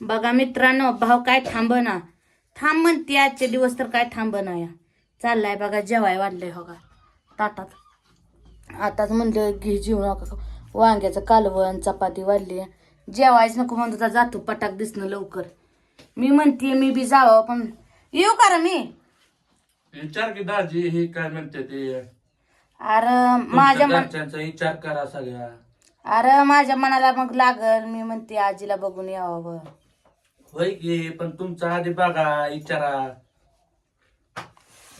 बघा मित्रांनो भाव काय थांबना. थांब म्हणते आजचे दिवस तर काय थांबना या. चाललाय बघा जेवाय वाढलंय हो का ताटात. आताच म्हणलं घे जेवू नका वांग्याचं कालवण चपाती वाढली. जेवायच नको म्हणतो तर जातो पटाक दिसणं लवकर. मी म्हणते मी बी जावं पण येऊ का मी? विचार की दाजी हे काय म्हणते ते? अरे माझ्या मन घरच्यांचा विचार करा सगळ्या. अरे माझ्या मनाला मग लागल. मी म्हणते आजीला बघून यावं होय की पण तुमचा आधी बघा विचारा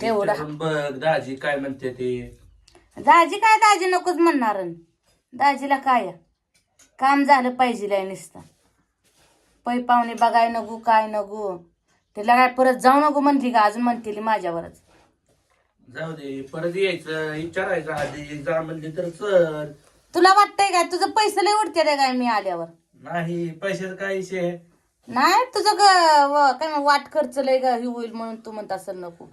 तेवढा विचारून बघ दाजी काय म्हणते ते. दाजी काय दाजी नकोच म्हणणार. दाजीला काय? काम झालं पाहिजे नुसतं. पै पाहुणे बघाय नको काय नको. तिला काय परत जाऊ नको म्हणते का? अजून म्हणते माझ्यावरच. जाऊ दे परत यायचं विचारायचं आधी जा म्हणले तर चल. तुला वाटतंय काय? तुझं पैसे लय उडते रे काय मी आल्यावर? नाही पैशाचा काय विषय? नाही तुझं ग- व- काय मग वाट खर्च लय ग हे होईल म्हणून तू म्हणत असेल नको.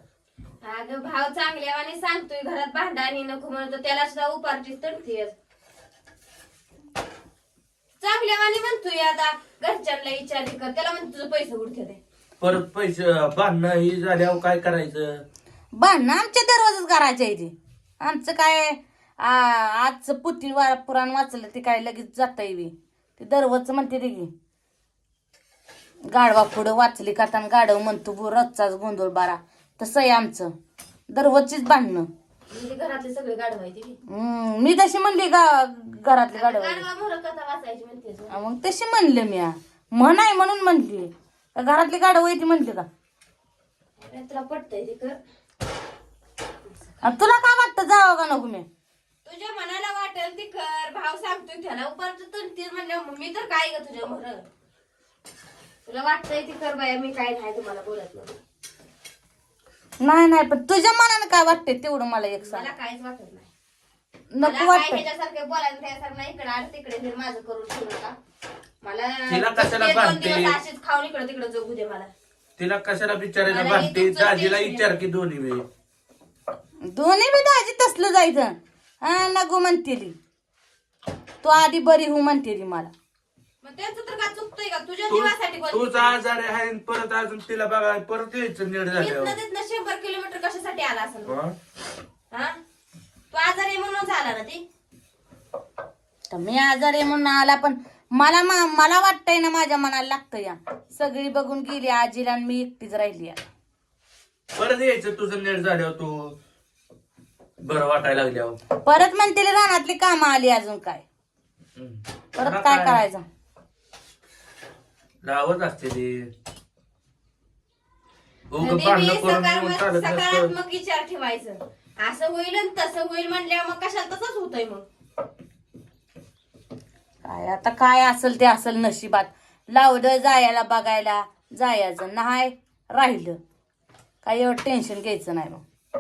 अगं भाव चांगल्यावाने सांगतोय घरात भांडाणी नको म्हणतो त्याला सुद्धा उपार्जित तडतीयस चांगल्यावाने म्हणतोय आता घरच्यांना विचार कर त्याला म्हणतो तुझं पैसे उडते ते परत पैसे बांधणं ही झाल्यावर काय करायचं? भांडणं आमच्या दररोजच करायच्या इथे आमचं काय आ- आजचं पुती वा- पुराण वाचलं ते काय लगेच जाता येवी ते दररोजच म्हणते ते की. गाडवा पुढं वाचली का तान गाडव म्हणतो बो रोजचाच गोंधळ बारा. तसं आहे आमचं. दररोजचीच भांडणं. म्हणजे घरातले सगळे गाढवायचे की. हम्म, मी तशी म्हणली का घरातली गाडव गाढवा. मोर कथा वाचायची म्हणतेस मग तशी म्हणले मी. म्हण आहे म्हणून म्हणली. का घरातली गाडव येते म्हणली का? तुला पटतंय ते कर. आणि तुला काय वाटतं जावं का नको मी? तुझ्या मनाला वाटेल ती कर. भाव सांगतोय त्याला. तडतीस म्हणल्या मी तर काय ग तुझ्या मोर तुला वाटतंय ती कर बाया मी काय नाही तुम्हाला बोलत नाही. नाही नाही पण तुझ्या मनानं काय वाटतंय तेवढं मला एक सांग. मला काहीच वाटत नाही. नको मला काय वाटतंय. ह्याच्यासारखं बोलायचं त्याच्यासारखं नाही इकडे आड तिकडे फिर माझं करून ठेवू नका मला तिला कशाला ते दोन बांधते? दिवस अशीच खाऊन इकडे तिकडे जगू दे मला. तिला कशाला मला तुमचं दाजीला टेन्शन विचार की दोन्ही वेळ. दोन्ही बी दाजी तसलं जायचं. हा नको म्हणते ती. तू आधी बरी हो म्हणते ती मला. मग त्यांचं तर का चुकतंय का? तुझ्या तू जीवासाठी बोलते. तूच आजारी आहे आणि परत अजून तिला बघा परत यायचं नीट इथनं झाल्यावर तिथनं शंभर किलोमीटर कशासाठी आला असेल? हा? हा? तू आजारी म्हणून झाला ना ती? तर मी आजारी आहे म्हणून आला पण मला मा- मला वाटतंय ना माझ्या मनाला लागतं या. सगळी बघून गेली आजीला आणि मी एकटीच राहिली आहे. परत यायचं तुझं नीट झाल्यावर तू. बरं वाटायला लागल्यावर. परत म्हणते रानातली कामं आली अजून काय. परत काय? करायचं? लावत असते ते. उग नेहमी भांडणं करून येऊन सकारात्मक चालत नसतं सकारात्मक विचार ठेवायचं. असं होईल आणि तसं होईल म्हणल्यावर मग कशाला तसंच होतंय मग? काय आता काय असेल ते असेल नशिबात. लावलं जायला बघायला जायचं नाही राहिलं. काय एवढं टेन्शन घ्यायचं नाही मग.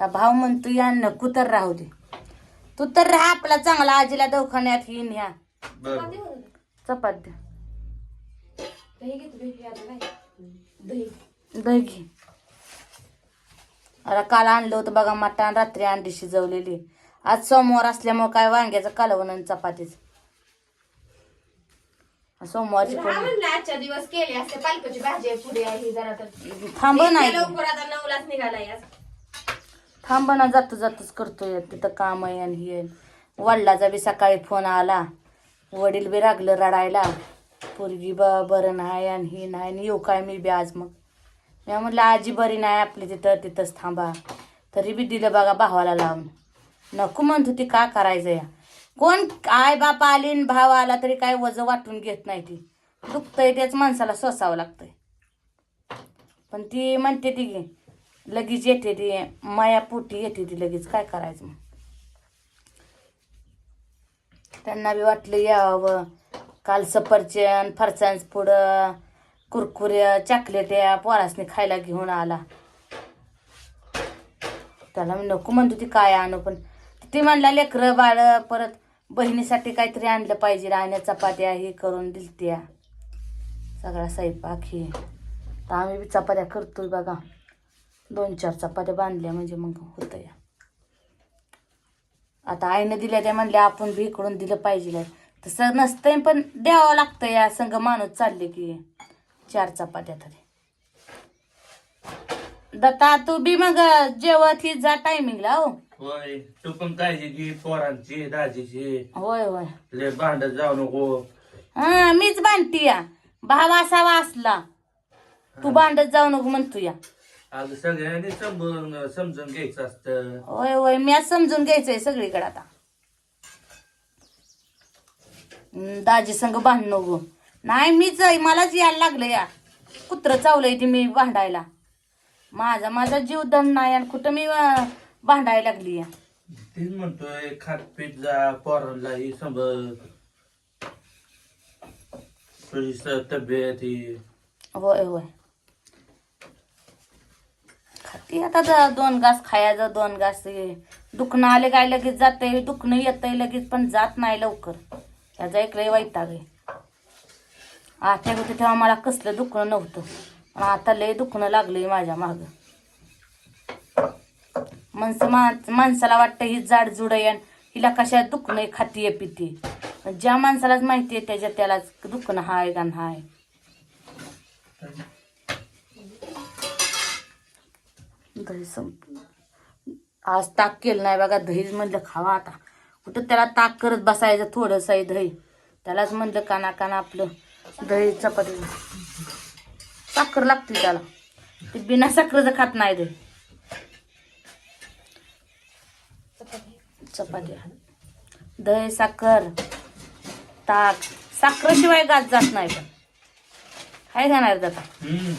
आता भाव म्हणतो या नको तर राहू दे. तू तर राहा आपला चांगला आजीला दवाखान्यात ही न्या बरं? चपात द्या दही घेतो दही आता काय दही. दही घे. अरे काल आणलं होतं बघा मटण रात्री अंडी शिजवलेली. आज सोमवार असल्यामुळे काय वांग्याचं कालवण आणि चपातीच. सोमवारची पण म्हणलं आजच्या दिवस केले असते पालकाची भाजी आहे पुढे आहे जरा तर. थांब नाही इतक्या लवकर आता नऊलाच निघालाय आज. थांब ना जातो जातोच करतोय. तिथं काम आहे आणि हे. वडिलाचा बी सकाळी फोन आला. वडील बी रागलं रडायला. पोरगी ब बरं नाही आणि ही नाही आणि येऊ काय मी बी आज मग. मी म्हटलं आजी बरी नाही आपली तिथं तिथंच थांबा. तरी बी दिलं बघा भावाला लावून. नको म्हणत होती का करायचं या? कोण आय बाप आली भाव आला तरी काय वजं वाटून घेत नाही ती. दुखतंय त्याच माणसाला सोसावं लागतंय. पण ती म्हणते ती की लगेच येते ती माया पोटी येते ती लगेच काय करायचं मग? त्यांना बी वाटलं यावं. काल सफरचंद फरसांच पुढं कुरकुऱ्या चॉकलेट्या पोरासने खायला घेऊन आला. त्याला मी नको म्हणतो ती काय आणू पण ती म्हणला लेकरं बाळ परत बहिणीसाठी काहीतरी आणलं पाहिजे राहण्या चपात्या हे करून दिलत्या. सगळा स्वयंपाक हे. तर आम्ही बी चपात्या करतोय बघा. दोन चार चपात्या बांधल्या म्हणजे मग होतं या आता आईनं दिल्या त्या म्हणल्या आपण बी इकडून दिलं पाहिजे. तसं नसतंय पण द्यावं लागतं या संघ माणूस चालले की. चार चपात्या तरी. दत्ता तू बी मग जेवत ही जा टायमिंगला हो. होय तू पण काळजी घे पोरांची दाजीची. होय होय. लय भांडत जाऊ नको. हा मीच बांधती या. भाव असावा असला तू भांडत जाऊ नको म्हणतो या. अगं सगळ्यांनी समजून समजून घ्यायचं असतं. होय होय मी आज समजून घ्यायचंय सगळीकडे आता हम्म, दाजी संग भांडण नको. नाही मीच आहे मलाच यायला लागलं या. कुत्र चावलंय ती मी भांडायला. माझा माझा जीव दण नाही आणि कुठं मी अं, भांडायला लागली या. तीच म्हणतोय खात पीत जा पोरांना ही संभल तुझी स- तब्येत ही. होय होय. खाती आता ज- दोन घास खायचं दोन घास हे. दुखणं आले काय लगेच जातंय दुखणं येतंय लगेच पण जात नाही लवकर. त्याचा एक लय वैताग आहे आठ्या होते तेव्हा मला कसलं दुखणं नव्हतं. पण आता लय दुखणं लागलंय माझ्या माग. माणसं मा- माणसाला वाटतं ही जाड जुड आहे हिला कशा दुखणं आहे, खातीये पिते पण ज्या माणसालाच माहिती आहे त्याच्या त्यालाच दुखणं हाय का हाय दही संप आज ताक केलं नाही बघा दहीज म्हणलं खावा आता. कुठं त्याला ताक करत बसायचं थोडंसं आहे दही. त्यालाच म्हणलं काना काना आपलं दही चपाती. साखर लागते त्याला. ते बिना साखरेचं खात नाही दही चपाती. दही साखर ताक. साखरेशिवाय गात जात नाही पण. काय जाता हम्म.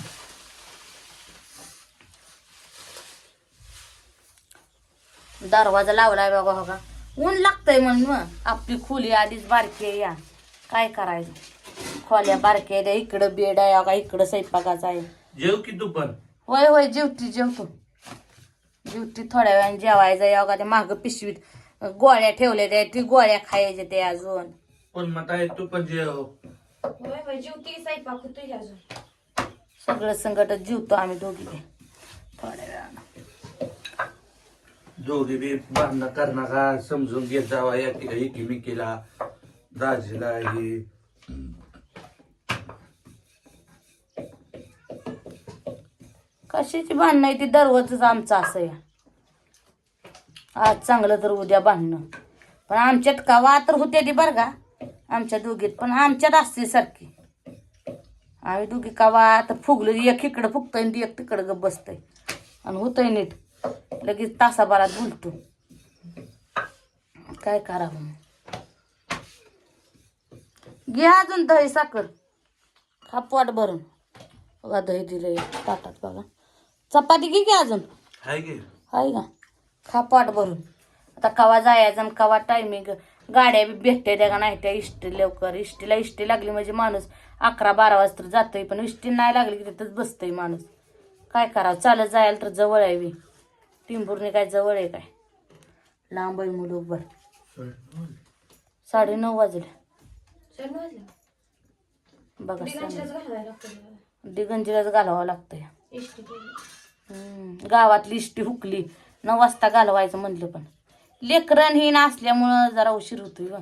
दरवाजा लावलाय बघा हो का? ऊन लागतंय म्हणून मग. आपली खोली आधीच बारकी आहे या. काय करायचं? खोल्या बारक्या आहे इकडं बेड आहे का इकडं स्वयंपाकाचा आहे. जेव की पण होय होय जेवती जेवतो. जेवती थोड्या वेळाने जेवायचं या का ते मागं पिशवीत गोळ्या ठेवल्या त्या ती गोळ्या खायच्या ते अजून. पण मग आहे तू पण जेव. होय होय जेवती स्वयंपाक होतोय अजून. सगळं संकट जीवतो आम्ही दोघी. थोड्या वेळानं. दोघी बी भांडणं करणं समजून घेत जावा या एकीमेकीला दाजीला हे. कशाची भांडणं आहे ती? दररोजच आमचं असं आहे. आज चांगलं तर उद्या भांडणं. पण आमच्यात कवा तर होते ती बरं का? आमच्या दोघीत पण आमच्यात असते सारखी. आम्ही दोघी कवा तर फुगलं एक इकडं फुगतंय आणि एक तिकडं गप बसतंय. आणि होतंय नीट. लगेच तासाभरात बोलतो. काय करावं मग? घे अजून दही साखर. खा पोट भरून. बघा दही दिलंय ताटात बघा. चपाती घे की अजून? हाय का. खा पोट भरून. आता कवा जायचं कवा टायमिंग गाड्या बी भेटते त्या का नाही? त्या इष्टी लवकर. इष्टीला इष्टी लागली म्हणजे माणूस अकरा बारा वाजता जातोय पण इष्टी नाही लागली की तिथंच बसतोय माणूस. काय करावं? चालत जायला तर जवळ आहे बी टिंबूरने काय जवळ आहे काय? लांब आहे मुलूकभर साडे नऊ वाजले. बघा मला. दिगंजीलाच घालावं लागतंय. गावातली इष्टी हुकली. नऊ वाजता घालवायचं म्हणलं पण. लेकरण ही असल्यामुळं जरा उशीर होतोय ग.